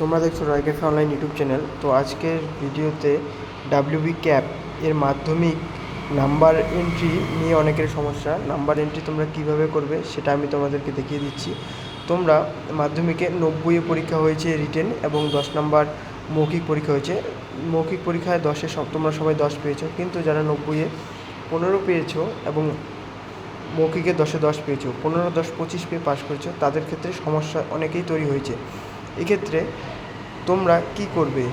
তোমরা দেখছ Roy café online YouTube channel তো আজকের ভিডিওতে ডাব্লিউবি ক্যাপ এর মাধ্যমিক নাম্বার এন্ট্রি নিয়ে অনেকের সমস্যা। নাম্বার এন্ট্রি তোমরা কীভাবে করবে সেটা আমি তোমাদেরকে দেখিয়ে দিচ্ছি। তোমরা মাধ্যমিকে নব্বইয়ে পরীক্ষা হয়েছে রিটেন এবং দশ নাম্বার মৌখিক পরীক্ষা হয়েছে। মৌখিক পরীক্ষায় দশে সব তোমরা সবাই দশ পেয়েছ, কিন্তু যারা নব্বইয়ে পনেরো পেয়েছ এবং মৌখিকে দশে দশ পেয়েছ, পনেরো, দশ, পঁচিশ পেয়ে পাশ করেছ, তাদের ক্ষেত্রে সমস্যা অনেকেই তৈরি হয়েছে। এক্ষেত্রে তোমরা কি করবে?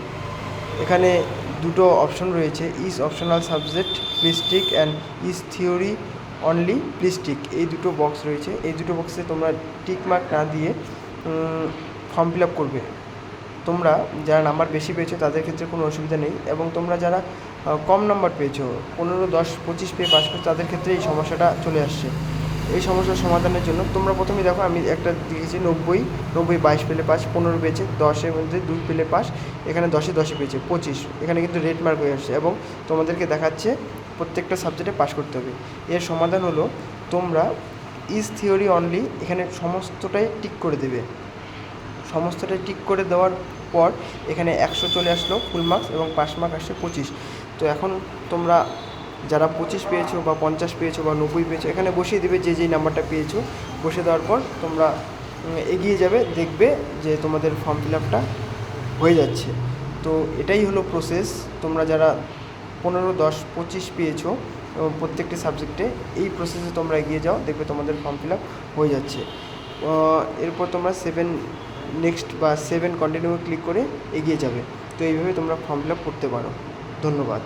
এখানে দুটো অপশন রয়েছে is optional subject practical and is theory only practical এই দুটো বক্স রয়েছে। এই দুটো বক্সে তোমরা টিক মার্ক না দিয়ে ফর্ম ফিল আপ করবে। তোমরা যারা নাম্বার বেশি পেয়েছ, তাদের ক্ষেত্রে কোনো অসুবিধা নেই। এবং তোমরা যারা কম নাম্বার পেয়েছ, পনেরো, দশ, পঁচিশ পেয়ে পাস করছ, তাদের ক্ষেত্রে এই সমস্যাটা চলে আসছে। এই সমস্যার সমাধানের জন্য। তোমরা প্রথমে দেখো, আমি একটা দিয়েছি নব্বই নব্বই বাইশ পেলে পাস, পনেরো পেয়েছে দশের মধ্যে দুই পেলে পাস, এখানে দশে দশে পেয়েছে, পঁচিশ। এখানে কিন্তু রেড মার্ক হয়ে আসছে এবং তোমাদেরকে দেখাচ্ছে প্রত্যেকটা সাবজেক্টে পাস করতে হবে। এর সমাধান হলো, তোমরা ইজ থিওরি অনলি এখানে সমস্তটাই টিক করে দেবে। সমস্তটাই টিক করে দেওয়ার পর এখানে একশো চলে আসলো ফুল মার্কস এবং পাস মার্ক আসছে পঁচিশ। তো এখন তোমরা যারা পঁচিশ পেয়েছ বা পঞ্চাশ পেয়েছ বা নব্বই পেয়েছ, এখানে বসিয়ে দেবে যে যেই নাম্বারটা পেয়েছ। বসে দেওয়ার পর তোমরা এগিয়ে যাবে, দেখবে যে তোমাদের ফর্ম ফিল আপটা হয়ে যাচ্ছে। তো এটাই হলো প্রসেস তোমরা যারা পনেরো, দশ, পঁচিশ পেয়েছ প্রত্যেকটি সাবজেক্টে এই প্রসেসে তোমরা এগিয়ে যাও, দেখবে তোমাদের ফর্ম ফিল আপ হয়ে যাচ্ছে। এরপর তোমরা সেভেন নেক্সট বা সেভেন কন্টিনিউ ক্লিক করে এগিয়ে যাবে। তো এইভাবে তোমরা ফর্ম ফিল আপ করতে পারো। ধন্যবাদ।